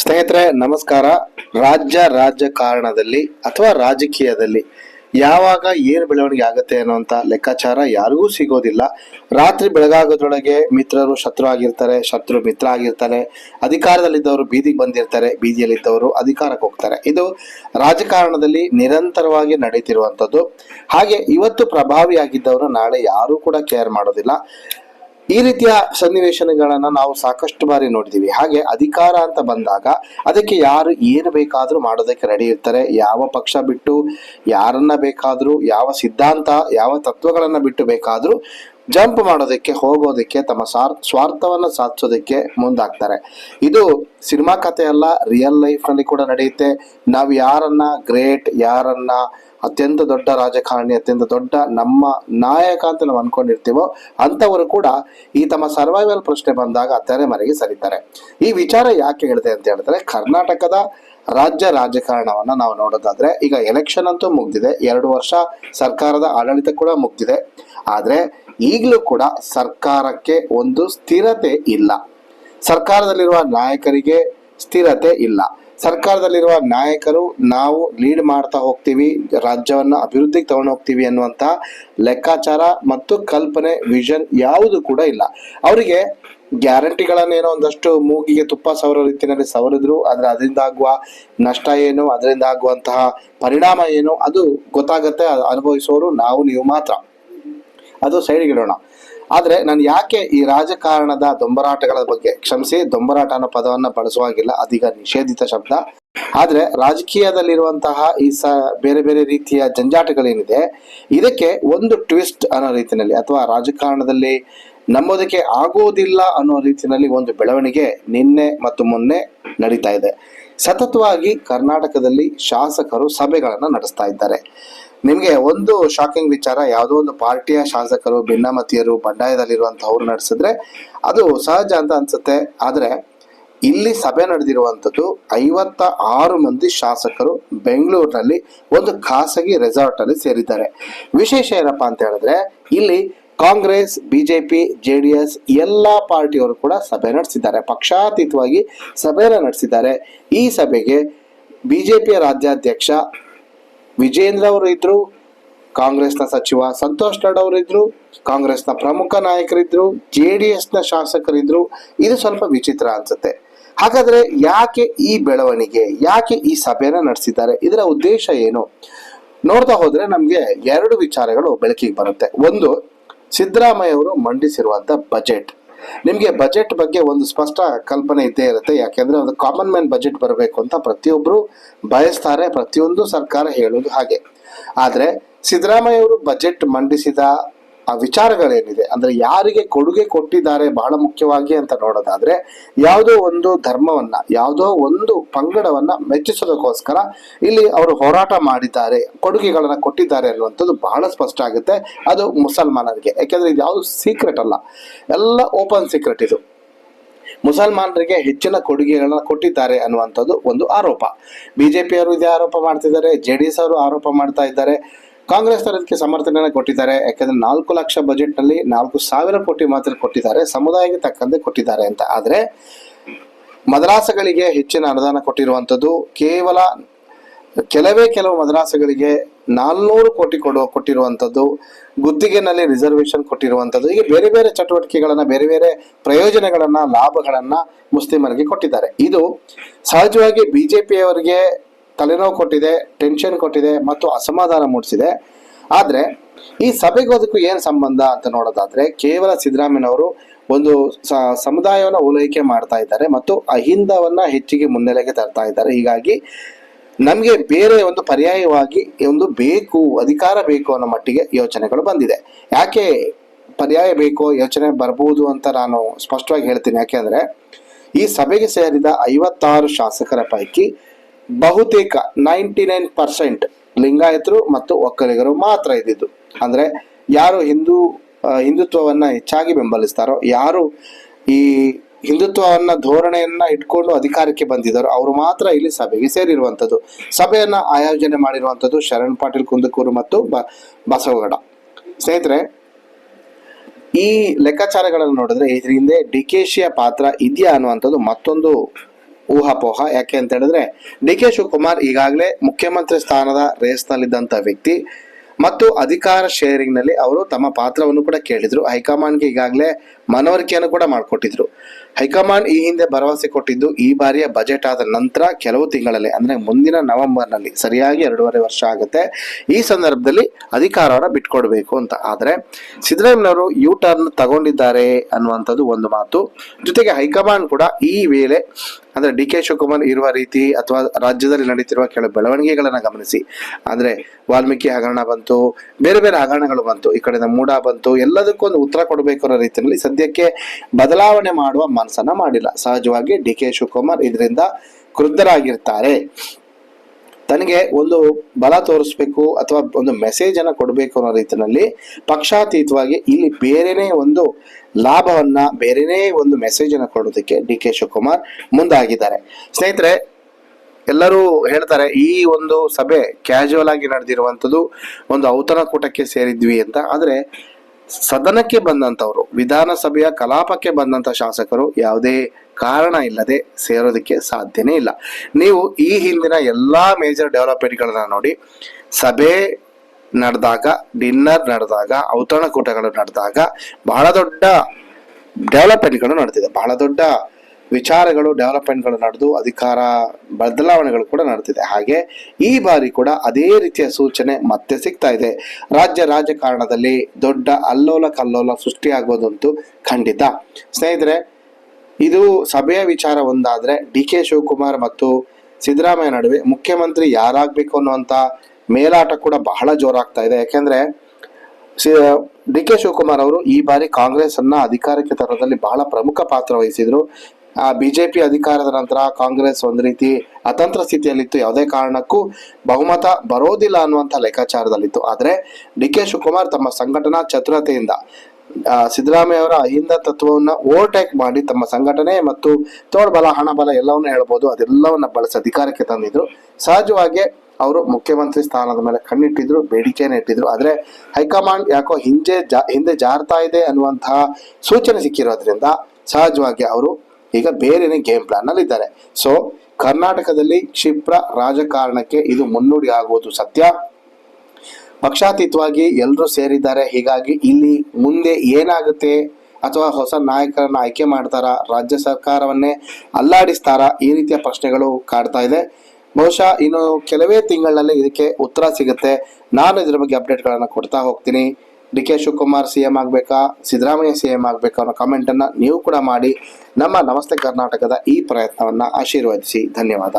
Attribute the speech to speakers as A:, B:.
A: ಸ್ನೇಹಿತರೆ, ನಮಸ್ಕಾರ. ರಾಜ್ಯ ರಾಜಕಾರಣದಲ್ಲಿ ಅಥವಾ ರಾಜಕೀಯದಲ್ಲಿ ಯಾವಾಗ ಏನು ಬೆಳವಣಿಗೆ ಆಗುತ್ತೆ ಅನ್ನುವಂಥ ಲೆಕ್ಕಾಚಾರ ಯಾರಿಗೂ ಸಿಗೋದಿಲ್ಲ. ರಾತ್ರಿ ಬೆಳಗಾಗೋದ್ರೊಳಗೆ ಮಿತ್ರರು ಶತ್ರು ಆಗಿರ್ತಾರೆ, ಶತ್ರು ಮಿತ್ರ ಆಗಿರ್ತಾರೆ ಅಧಿಕಾರದಲ್ಲಿದ್ದವರು ಬೀದಿಗೆ ಬಂದಿರ್ತಾರೆ, ಬೀದಿಯಲ್ಲಿದ್ದವರು ಅಧಿಕಾರಕ್ಕೆ ಹೋಗ್ತಾರೆ. ಇದು ರಾಜಕಾರಣದಲ್ಲಿ ನಿರಂತರವಾಗಿ ನಡೀತಿರುವಂಥದ್ದು ಹಾಗೆ ಇವತ್ತು ಪ್ರಭಾವಿಯಾಗಿದ್ದವರು ನಾಳೆ ಯಾರೂ ಕೂಡ ಕೇರ್ ಮಾಡೋದಿಲ್ಲ. ಈ ರೀತಿಯ ಸನ್ನಿವೇಶಗಳನ್ನ ನಾವು ಸಾಕಷ್ಟು ಬಾರಿ ನೋಡಿದೀವಿ. ಹಾಗೆ ಅಧಿಕಾರ ಅಂತ ಬಂದಾಗ ಅದಕ್ಕೆ ಯಾರು ಏನು ಬೇಕಾದ್ರೂ ಮಾಡೋದಕ್ಕೆ ರೆಡಿ ಇರ್ತಾರೆ. ಯಾವ ಪಕ್ಷ ಬಿಟ್ಟು ಯಾರನ್ನ ಬೇಕಾದ್ರೂ, ಯಾವ ಸಿದ್ಧಾಂತ, ಯಾವ ತತ್ವಗಳನ್ನ ಬಿಟ್ಟು ಬೇಕಾದ್ರೂ ಜಂಪ್ ಮಾಡೋದಕ್ಕೆ, ಹೋಗೋದಕ್ಕೆ, ತಮ್ಮ ಸಾರ್, ಸ್ವಾರ್ಥವನ್ನ ಸಾಧಿಸೋದಕ್ಕೆ ಮುಂದಾಗ್ತಾರೆ. ಇದು ಸಿನಿಮಾ ಕಥೆ ಅಲ್ಲ ರಿಯಲ್ ಲೈಫ್ನಲ್ಲಿ ಕೂಡ ನಡೆಯುತ್ತೆ. ನಾವು ಯಾರನ್ನ ಗ್ರೇಟ್ ಯಾರನ್ನ ಅತ್ಯಂತ ದೊಡ್ಡ ರಾಜಕಾರಣಿ, ಅತ್ಯಂತ ದೊಡ್ಡ ನಮ್ಮ ನಾಯಕ ಅಂತ ನಾವು ಅನ್ಕೊಂಡಿರ್ತೀವೋ ಅಂಥವರು ಕೂಡ ಈ ತಮ್ಮ ಸರ್ವೈವಲ್ ಪ್ರಶ್ನೆ ಬಂದಾಗ ತೆರೆಮರೆಗೆ ಸರಿತಾರೆ. ಈ ವಿಚಾರ ಯಾಕೆ ಹೇಳಿದೆ ಅಂತ ಹೇಳಿದ್ರೆ ಕರ್ನಾಟಕದ ರಾಜ್ಯ ರಾಜಕಾರಣವನ್ನ ನಾವು ನೋಡೋದಾದ್ರೆ ಈಗ ಎಲೆಕ್ಷನ್ ಅಂತೂ ಮುಗ್ದಿದೆ, ಎರಡು ವರ್ಷ ಸರ್ಕಾರದ ಆಡಳಿತ ಕೂಡ ಮುಗ್ದಿದೆ. ಆದ್ರೆ ಈಗಲೂ ಕೂಡ ಸರ್ಕಾರಕ್ಕೆ ಒಂದು ಸ್ಥಿರತೆ ಇಲ್ಲ. ಸರ್ಕಾರದಲ್ಲಿರುವ ನಾಯಕರಿಗೆ ಸ್ಥಿರತೆ ಇಲ್ಲ. ಸರ್ಕಾರದಲ್ಲಿರುವ ನಾಯಕರು, ನಾವು ಲೀಡ್ ಮಾಡ್ತಾ ಹೋಗ್ತೀವಿ, ರಾಜ್ಯವನ್ನು ಅಭಿವೃದ್ಧಿಗೆ ತಗೊಂಡು ಹೋಗ್ತೀವಿ ಅನ್ನುವಂತ ಲೆಕ್ಕಾಚಾರ ಮತ್ತು ಕಲ್ಪನೆ, ವಿಷನ್ ಯಾವುದು ಕೂಡ ಇಲ್ಲ. ಅವರಿಗೆ ಗ್ಯಾರಂಟಿಗಳನ್ನೇನೋ ಒಂದಷ್ಟು ಮೂಗಿಗೆ ತುಪ್ಪ ಸವರೋ ರೀತಿಯಲ್ಲಿ ಸವರಿದ್ರು, ಆದ್ರೆ ಅದರಿಂದ ಆಗುವ ನಷ್ಟ ಏನು, ಅದರಿಂದ ಆಗುವಂತಹ ಪರಿಣಾಮ ಏನು, ಅದು ಗೊತ್ತಾಗತ್ತೆ ಅನುಭವಿಸೋರು ನಾವು, ನೀವು ಮಾತ್ರ. ಅದು ಸೈಡ್ಗೆ ಇಡೋಣ ಆದ್ರೆ ನಾನು ಯಾಕೆ ಈ ರಾಜಕಾರಣದ ದೊಂಬರಾಟಗಳ ಬಗ್ಗೆ ಕ್ಷಮಿಸಿ, ದೊಂಬರಾಟ ಅನ್ನೋ ಪದವನ್ನ ಬಳಸುವಾಗಿಲ್ಲ, ಅದೀಗ ನಿಷೇಧಿತ ಶಬ್ದ. ಆದ್ರೆ ರಾಜಕೀಯದಲ್ಲಿರುವಂತಹ ಈ ಸ, ಬೇರೆ ಬೇರೆ ರೀತಿಯ ಜಂಜಾಟಗಳೇನಿದೆ, ಇದಕ್ಕೆ ಒಂದು ಟ್ವಿಸ್ಟ್ ಅನ್ನೋ ರೀತಿಯಲ್ಲಿ ಅಥವಾ ರಾಜಕಾರಣದಲ್ಲಿ ನಂಬೋದಕ್ಕೆ ಆಗೋದಿಲ್ಲ ಅನ್ನೋ ರೀತಿಯಲ್ಲಿ ಒಂದು ಬೆಳವಣಿಗೆ ನಿನ್ನೆ ಮತ್ತು ಮೊನ್ನೆ ನಡೀತಾ ಇದೆ. ಸತತವಾಗಿ ಕರ್ನಾಟಕದಲ್ಲಿ ಶಾಸಕರು ಸಭೆಗಳನ್ನು ನಡೆಸ್ತಾ ಇದ್ದಾರೆ. ನಿಮಗೆ ಒಂದು ಶಾಕಿಂಗ್ ವಿಚಾರ, ಯಾವುದೋ ಒಂದು ಪಾರ್ಟಿಯ ಶಾಸಕರು, ಭಿನ್ನಮತೀಯರು, ಬಂಡಾಯದಲ್ಲಿರುವಂಥವ್ರು ನಡೆಸಿದ್ರೆ ಅದು ಸಹಜ ಅಂತ ಅನ್ಸುತ್ತೆ. ಆದರೆ ಇಲ್ಲಿ ಸಭೆ ನಡೆದಿರುವಂಥದ್ದು ಐವತ್ತ ಆರು ಮಂದಿ ಶಾಸಕರು ಬೆಂಗಳೂರಿನಲ್ಲಿ ಒಂದು ಖಾಸಗಿ ರೆಸಾರ್ಟ್ ಅಲ್ಲಿ ಸೇರಿದ್ದಾರೆ. ವಿಶೇಷ ಏನಪ್ಪಾ ಅಂತ ಹೇಳಿದ್ರೆ, ಇಲ್ಲಿ Congress, BJP, J D S ಎಲ್ಲ ಪಾರ್ಟಿಯವರು ಕೂಡ ಸಭೆ ನಡೆಸಿದ್ದಾರೆ. ಪಕ್ಷಾತೀತವಾಗಿ ಸಭೆಯನ್ನು ನಡೆಸಿದ್ದಾರೆ. ಈ ಸಭೆಗೆ ಬಿಜೆಪಿಯ ರಾಜ್ಯಾಧ್ಯಕ್ಷ ವಿಜೇಂದ್ರ ಅವರು ಇದ್ರು ಕಾಂಗ್ರೆಸ್ನ ಸಚಿವ ಸಂತೋಷ್ ಲಾಡ್ ಅವರು ಇದ್ರು ಕಾಂಗ್ರೆಸ್ನ ಪ್ರಮುಖ ನಾಯಕರಿದ್ರು, ಜೆ ಡಿ ಎಸ್ನ ಶಾಸಕರಿದ್ರು, ಇದು ಸ್ವಲ್ಪ ವಿಚಿತ್ರ ಅನ್ಸುತ್ತೆ. ಹಾಗಾದ್ರೆ ಯಾಕೆ ಈ ಬೆಳವಣಿಗೆ, ಯಾಕೆ ಈ ಸಭೆಯನ್ನ ನಡೆಸಿದ್ದಾರೆ, ಇದರ ಉದ್ದೇಶ ಏನು? ನೋಡ್ತಾ ಹೋದ್ರೆ ನಮ್ಗೆ ಎರಡು ವಿಚಾರಗಳು ಬೆಳಕಿಗೆ ಬರುತ್ತೆ. ಒಂದು, ಸಿದ್ದರಾಮಯ್ಯ ಅವರು ಮಂಡಿಸಿರುವಂತ ಬಜೆಟ್. ನಿಮಗೆ ಬಜೆಟ್ ಬಗ್ಗೆ ಒಂದು ಸ್ಪಷ್ಟ ಕಲ್ಪನೆ ಇದ್ದೇ ಇರುತ್ತೆ. ಯಾಕೆಂದರೆ ಒಂದು ಕಾಮನ್ ಮ್ಯಾನ್ ಬಜೆಟ್ ಬರಬೇಕು ಅಂತ ಪ್ರತಿಯೊಬ್ಬರು ಬಯಸ್ತಾರೆ, ಪ್ರತಿಯೊಂದು ಸರ್ಕಾರ ಹೇಳೋದು ಹಾಗೆ. ಆದರೆ ಸಿದ್ದರಾಮಯ್ಯ ಅವರು ಬಜೆಟ್ ಮಂಡಿಸಿದ ಆ ವಿಚಾರಗಳೇನಿದೆ? ಅಂದ್ರೆ ಯಾರಿಗೆ ಕೊಡುಗೆ ಕೊಟ್ಟಿದ್ದಾರೆ ಬಹಳ ಮುಖ್ಯವಾಗಿ ಅಂತ ನೋಡೋದಾದ್ರೆ, ಯಾವುದೋ ಒಂದು ಧರ್ಮವನ್ನ, ಯಾವುದೋ ಒಂದು ಪಂಗಡವನ್ನ ಮೆಚ್ಚಿಸೋದಕ್ಕೋಸ್ಕರ ಇಲ್ಲಿ ಅವರು ಹೋರಾಟ ಮಾಡಿದ್ದಾರೆ, ಕೊಡುಗೆಗಳನ್ನ ಕೊಟ್ಟಿದ್ದಾರೆ ಅನ್ನುವಂಥದ್ದು ಬಹಳ ಸ್ಪಷ್ಟ ಆಗುತ್ತೆ. ಅದು ಮುಸಲ್ಮಾನರಿಗೆ. ಯಾಕೆಂದ್ರೆ ಇದು ಯಾವುದು ಸೀಕ್ರೆಟ್ ಅಲ್ಲ. ಎಲ್ಲ ಓಪನ್ ಸೀಕ್ರೆಟ್ ಇದು. ಮುಸಲ್ಮಾನರಿಗೆ ಹೆಚ್ಚಿನ ಕೊಡುಗೆಗಳನ್ನ ಕೊಟ್ಟಿದ್ದಾರೆ ಅನ್ನುವಂಥದ್ದು ಒಂದು ಆರೋಪ. ಬಿಜೆಪಿಯವರು ಇದೇ ಆರೋಪ ಮಾಡ್ತಿದ್ದಾರೆ, ಜೆ ಡಿ ಎಸ್ ಅವರು ಆರೋಪ ಮಾಡ್ತಾ ಇದ್ದಾರೆ. ಕಾಂಗ್ರೆಸ್ ಅದಕ್ಕೆ ಸಮರ್ಥನೆಯನ್ನು ಕೊಟ್ಟಿದ್ದಾರೆ. ಯಾಕಂದ್ರೆ ನಾಲ್ಕು ಲಕ್ಷ ಬಜೆಟ್ನಲ್ಲಿ ನಾಲ್ಕು ಸಾವಿರ ಕೋಟಿ ಮಾತ್ರ ಕೊಟ್ಟಿದ್ದಾರೆ. ಸಮುದಾಯಕ್ಕೆ ತಕ್ಕಂತೆ ಕೊಟ್ಟಿದ್ದಾರೆ ಅಂತ. ಆದ್ರೆ ಮದ್ರಾಸಗಳಿಗೆ ಹೆಚ್ಚಿನ ಅನುದಾನ ಕೊಟ್ಟಿರುವಂತದ್ದು ಕೇವಲ ಕೆಲವೇ ಕೆಲವು ಮದ್ರಾಸಗಳಿಗೆ ನಾಲ್ನೂರು ಕೋಟಿ ಕೊಡುವ ಕೊಟ್ಟಿರುವಂತದ್ದು ಗುತ್ತಿಗೆನಲ್ಲಿ ರಿಸರ್ವೇಶನ್ ಕೊಟ್ಟಿರುವಂತದ್ದು ಹೀಗೆ ಬೇರೆ ಬೇರೆ ಚಟುವಟಿಕೆಗಳನ್ನ, ಬೇರೆ ಬೇರೆ ಪ್ರಯೋಜನಗಳನ್ನ, ಲಾಭಗಳನ್ನ ಮುಸ್ಲಿಮರಿಗೆ ಕೊಟ್ಟಿದ್ದಾರೆ. ಇದು ಸಹಜವಾಗಿ ಬಿಜೆಪಿಯವರಿಗೆ ತಲೆನೋವು ಕೊಟ್ಟಿದೆ ಟೆನ್ಷನ್ ಕೊಟ್ಟಿದೆ ಮತ್ತು ಅಸಮಾಧಾನ ಮೂಡಿಸಿದೆ. ಆದರೆ ಈ ಸಭೆಗೆ ಅದಕ್ಕೂ ಏನ್ ಸಂಬಂಧ ಅಂತ ನೋಡೋದಾದ್ರೆ ಕೇವಲ ಸಿದ್ದರಾಮಯ್ಯನವರು ಒಂದು ಸಮುದಾಯವನ್ನ ಓಲೈಕೆ ಮಾಡ್ತಾ ಇದ್ದಾರೆ ಮತ್ತು ಅಹಿಂದವನ್ನು ಹೆಚ್ಚಿಗೆ ಮುನ್ನೆಲೆಗೆ ತರ್ತಾ ಇದ್ದಾರೆ. ಹೀಗಾಗಿ ನಮಗೆ ಬೇರೆ ಒಂದು ಪರ್ಯಾಯವಾಗಿ ಒಂದು ಬೇಕು, ಅಧಿಕಾರ ಬೇಕು ಅನ್ನೋ ಮಟ್ಟಿಗೆ ಯೋಚನೆಗಳು ಬಂದಿದೆ. ಯಾಕೆ ಪರ್ಯಾಯ ಬೇಕು, ಯೋಚನೆ ಬರಬಹುದು ಅಂತ ನಾನು ಸ್ಪಷ್ಟವಾಗಿ ಹೇಳ್ತೀನಿ. ಯಾಕೆಂದರೆ ಈ ಸಭೆಗೆ ಸೇರಿದ ಐವತ್ತಾರು ಶಾಸಕರ ಪೈಕಿ ಬಹುತೇಕ ನೈಂಟಿ ನೈನ್ ಪರ್ಸೆಂಟ್ ಲಿಂಗಾಯತರು ಮತ್ತು ಒಕ್ಕಲಿಗರು ಮಾತ್ರ ಇದ್ದಿದ್ದು. ಅಂದ್ರೆ ಯಾರು ಹಿಂದೂ ಹಿಂದುತ್ವವನ್ನ ಹೆಚ್ಚಾಗಿ ಬೆಂಬಲಿಸ್ತಾರೋ, ಯಾರು ಈ ಹಿಂದುತ್ವವನ್ನ ಧೋರಣೆಯನ್ನ ಇಟ್ಕೊಂಡು ಅಧಿಕಾರಕ್ಕೆ ಬಂದಿದ್ದಾರೋ, ಅವರು ಮಾತ್ರ ಇಲ್ಲಿ ಸಭೆಗೆ ಸೇರಿರುವಂತದ್ದು ಸಭೆಯನ್ನ ಆಯೋಜನೆ ಮಾಡಿರುವಂತದ್ದು ಶರಣ್ ಪಾಟೀಲ್, ಕುಂದಕೂರು ಮತ್ತು ಬ, ಬಸವಗೌಡ. ಸ್ನೇಹಿತರೆ, ಈ ಲೆಕ್ಕಾಚಾರಗಳನ್ನು ನೋಡಿದ್ರೆ ಇದ್ರ ಹಿಂದೆ ಡಿ ಕೆ ಪಾತ್ರ ಇದೆಯಾ ಅನ್ನುವಂಥದ್ದು ಮತ್ತೊಂದು ಊಹಾಪೋಹ. ಯಾಕೆ ಅಂತ ಹೇಳಿದ್ರೆ, ಡಿ ಕೆ ಶಿವಕುಮಾರ್ ಈಗಾಗಲೇ ಮುಖ್ಯಮಂತ್ರಿ ಸ್ಥಾನದ ರೇಸ್ನಲ್ಲಿದ್ದಂಥ ವ್ಯಕ್ತಿ ಮತ್ತು ಅಧಿಕಾರ ಶೇರಿಂಗ್ನಲ್ಲಿ ಅವರು ತಮ್ಮ ಪಾತ್ರವನ್ನು ಕೂಡ ಕೇಳಿದ್ರು. ಹೈಕಮಾಂಡ್ಗೆ ಈಗಾಗಲೇ ಮನವರಿಕೆಯನ್ನು ಕೂಡ ಮಾಡಿಕೊಟ್ಟಿದ್ರು. ಹೈಕಮಾಂಡ್ ಈ ಹಿಂದೆ ಭರವಸೆ ಕೊಟ್ಟಿದ್ದು, ಈ ಬಾರಿಯ ಬಜೆಟ್ ಆದ ನಂತರ ಕೆಲವು ತಿಂಗಳಲ್ಲಿ, ಅಂದ್ರೆ ಮುಂದಿನ ನವೆಂಬರ್ನಲ್ಲಿ ಸರಿಯಾಗಿ ಎರಡೂವರೆ ವರ್ಷ ಆಗುತ್ತೆ. ಈ ಸಂದರ್ಭದಲ್ಲಿ ಅಧಿಕಾರವನ್ನು ಬಿಟ್ಕೊಡ್ಬೇಕು ಅಂತ. ಆದ್ರೆ ಸಿದ್ದರಾಮಯ್ಯನವರು ಯು ಟರ್ನ್ ತಗೊಂಡಿದ್ದಾರೆ ಅನ್ನುವಂಥದ್ದು ಒಂದು ಮಾತು. ಜೊತೆಗೆ ಹೈಕಮಾಂಡ್ ಕೂಡ ಈ ವೇಳೆ, ಅಂದ್ರೆ ಡಿ ಕೆ ಶಿವಕುಮಾರ್ ಇರುವ ರೀತಿ ಅಥವಾ ರಾಜ್ಯದಲ್ಲಿ ನಡೀತಿರುವ ಕೆಲವು ಬೆಳವಣಿಗೆಗಳನ್ನ ಗಮನಿಸಿ. ಅಂದ್ರೆ ವಾಲ್ಮೀಕಿ ಹಗರಣ ಬಂತು, ಬೇರೆ ಬೇರೆ ಹಗರಣಗಳು ಬಂತು, ಈ ಕಡೆಯಿಂದ ಮೂಡ ಬಂತು, ಎಲ್ಲದಕ್ಕೂ ಒಂದು ಉತ್ತರ ಕೊಡಬೇಕು ಅನ್ನೋ ರೀತಿಯಲ್ಲಿ ಸದ್ಯಕ್ಕೆ ಬದಲಾವಣೆ ಮಾಡುವ ಮನಸ್ಸನ್ನ ಮಾಡಿಲ್ಲ. ಸಹಜವಾಗಿ ಡಿ ಕೆ ಶಿವಕುಮಾರ್ ಇದರಿಂದ ಕ್ರುದ್ಧರಾಗಿರ್ತಾರೆ. ತನಗೆ ಒಂದು ಬಲ ತೋರಿಸ್ಬೇಕು ಅಥವಾ ಒಂದು ಮೆಸೇಜ್ ಅನ್ನ ಕೊಡಬೇಕು ಅನ್ನೋ ರೀತಿಯಲ್ಲಿ ಪಕ್ಷಾತೀತವಾಗಿ ಇಲ್ಲಿ ಬೇರೆನೇ ಒಂದು ಲಾಭವನ್ನ, ಬೇರೆನೇ ಒಂದು ಮೆಸೇಜ್ ಅನ್ನ ಕೊಡೋದಕ್ಕೆ ಡಿ ಕೆ ಶಿವಕುಮಾರ್ ಮುಂದಾಗಿದ್ದಾರೆ. ಸ್ನೇಹಿತರೆ, ಎಲ್ಲರೂ ಹೇಳ್ತಾರೆ, ಈ ಒಂದು ಸಭೆ ಕ್ಯಾಶುವಲ್ ಆಗಿ ನಡೆದಿರುವಂಥದ್ದು ಒಂದು ಔತಣಕೂಟಕ್ಕೆ ಸೇರಿದ್ವಿ ಅಂತ. ಆದ್ರೆ ಸದನಕ್ಕೆ ಬಂದಂಥವರು, ವಿಧಾನಸಭೆಯ ಕಲಾಪಕ್ಕೆ ಬಂದಂಥ ಶಾಸಕರು ಯಾವುದೇ ಕಾರಣ ಇಲ್ಲದೆ ಸೇರೋದಕ್ಕೆ ಸಾಧ್ಯನೇ ಇಲ್ಲ. ನೀವು ಈ ಹಿಂದಿನ ಎಲ್ಲ ಮೇಜರ್ ಡೆವಲಪ್ಮೆಂಟ್ಗಳನ್ನ ನೋಡಿ, ಸಭೆ ನಡೆದಾಗ ಡಿನ್ನರ್ ನಡೆದಾಗ, ಔತಣಕೂಟಗಳು ನಡೆದಾಗ ಬಹಳ ದೊಡ್ಡ ಡೆವಲಪ್ಮೆಂಟ್ಗಳು ನಡೆದಿದೆ ಬಹಳ ದೊಡ್ಡ ವಿಚಾರಗಳು ಡೆವಲಪ್ಮೆಂಟ್ಗಳು ನಡೆದು ಅಧಿಕಾರ ಬದಲಾವಣೆಗಳು ಕೂಡ ನಡೆದಿದೆ. ಹಾಗೆ ಈ ಬಾರಿ ಕೂಡ ಅದೇ ರೀತಿಯ ಸೂಚನೆ ಮತ್ತೆ ಸಿಗ್ತಾ ಇದೆ. ರಾಜ್ಯ ರಾಜಕಾರಣದಲ್ಲಿ ದೊಡ್ಡ ಅಲ್ಲೋಲ ಕಲ್ಲೋಲ ಸೃಷ್ಟಿಯಾಗೋದಂತೂ ಖಂಡಿತ. ಸ್ನೇಹಿತರೆ, ಇದು ಸಭೆಯ ವಿಚಾರ ಒಂದಾದರೆ ಡಿ ಕೆ ಶಿವಕುಮಾರ್ ಮತ್ತು ಸಿದ್ದರಾಮಯ್ಯ ನಡುವೆ ಮುಖ್ಯಮಂತ್ರಿ ಯಾರಾಗಬೇಕು ಅನ್ನುವಂತ ಮೇಲಾಟ ಕೂಡ ಬಹಳ ಜೋರಾಗ್ತಾ ಇದೆ. ಯಾಕೆಂದ್ರೆ ಡಿ ಕೆ ಶಿವಕುಮಾರ್ ಅವರು ಈ ಬಾರಿ ಕಾಂಗ್ರೆಸ್ ಅನ್ನ ಅಧಿಕಾರಕ್ಕೆ ತರೋದ್ರಲ್ಲಿ ಬಹಳ ಪ್ರಮುಖ ಪಾತ್ರ ವಹಿಸಿದ್ರು. ಬಿಜೆಪಿ ಅಧಿಕಾರದ ನಂತರ ಕಾಂಗ್ರೆಸ್ ಒಂದು ರೀತಿ ಅತಂತ್ರ ಸ್ಥಿತಿಯಲ್ಲಿತ್ತು. ಯಾವುದೇ ಕಾರಣಕ್ಕೂ ಬಹುಮತ ಬರೋದಿಲ್ಲ ಅನ್ನುವಂಥ ಲೆಕ್ಕಾಚಾರದಲ್ಲಿತ್ತು. ಆದರೆ ಡಿ ಕೆ ಶಿವಕುಮಾರ್ ತಮ್ಮ ಸಂಘಟನಾ ಚತುರತೆಯಿಂದ ಸಿದ್ದರಾಮಯ್ಯ ಅವರ ಅಹಿಂದ ತತ್ವವನ್ನ ಓವರ್ಟೇಕ್ ಮಾಡಿ ತಮ್ಮ ಸಂಘಟನೆ ಮತ್ತು ತೋಳ್ಬಲ ಹಣಬಲ ಎಲ್ಲವನ್ನ ಹೇಳ್ಬೋದು, ಅದೆಲ್ಲವನ್ನ ಬಳಸಿ ಅಧಿಕಾರಕ್ಕೆ ತಂದಿದ್ರು. ಸಹಜವಾಗಿ ಅವರು ಮುಖ್ಯಮಂತ್ರಿ ಸ್ಥಾನದ ಮೇಲೆ ಕಣ್ಣಿಟ್ಟಿದ್ರು, ಬೇಡಿಕೆಯನ್ನು ಇಟ್ಟಿದ್ರು. ಆದರೆ ಹೈಕಮಾಂಡ್ ಯಾಕೋ ಹಿಂದೆ ಜಾ, ಹಿಂದೆ ಜಾರ್ತಾ ಇದೆ ಅನ್ನುವಂತಹ ಸೂಚನೆ ಸಿಕ್ಕಿರೋದ್ರಿಂದ ಸಹಜವಾಗಿ ಅವರು ಈಗ ಬೇರೆನೇ ಗೇಮ್ ಪ್ಲಾನ್ ಇದ್ದಾರೆ ಸೊ ಕರ್ನಾಟಕದಲ್ಲಿ ಕ್ಷಿಪ್ರ ರಾಜಕಾರಣಕ್ಕೆ ಇದು ಮುನ್ನುಡಿ ಆಗುವುದು ಸತ್ಯ. ಪಕ್ಷಾತೀತವಾಗಿ ಎಲ್ಲರೂ ಸೇರಿದ್ದಾರೆ. ಹೀಗಾಗಿ ಇಲ್ಲಿ ಮುಂದೆ ಏನಾಗುತ್ತೆ? ಅಥವಾ ಹೊಸ ನಾಯಕರನ್ನ ಆಯ್ಕೆ ಮಾಡ್ತಾರಾ? ರಾಜ್ಯ ಸರ್ಕಾರವನ್ನೇ ಅಲ್ಲಾಡಿಸ್ತಾರಾ? ಈ ರೀತಿಯ ಪ್ರಶ್ನೆಗಳು ಕಾಡ್ತಾ ಇದೆ. ಬಹುಶಃ ಇನ್ನು ಕೆಲವೇ ತಿಂಗಳಲ್ಲಿ ಇದಕ್ಕೆ ಉತ್ತರ ಸಿಗುತ್ತೆ. ನಾನು ಇದರ ಬಗ್ಗೆ ಅಪ್ಡೇಟ್ಗಳನ್ನು ಕೊಡ್ತಾ ಹೋಗ್ತೀನಿ. D K Shivakumar C M ಆಗಬೇಕಾ, Siddaramaiah C M ಆಗಬೇಕಾ ಅನ್ನೋ ಕಾಮೆಂಟನ್ನು ನೀವು ಕೂಡ ಮಾಡಿ ನಮ್ಮ ನಮಸ್ತೆ ಕರ್ನಾಟಕದ ಈ ಪ್ರಯತ್ನವನ್ನು ಆಶೀರ್ವದಿಸಿ. ಧನ್ಯವಾದ.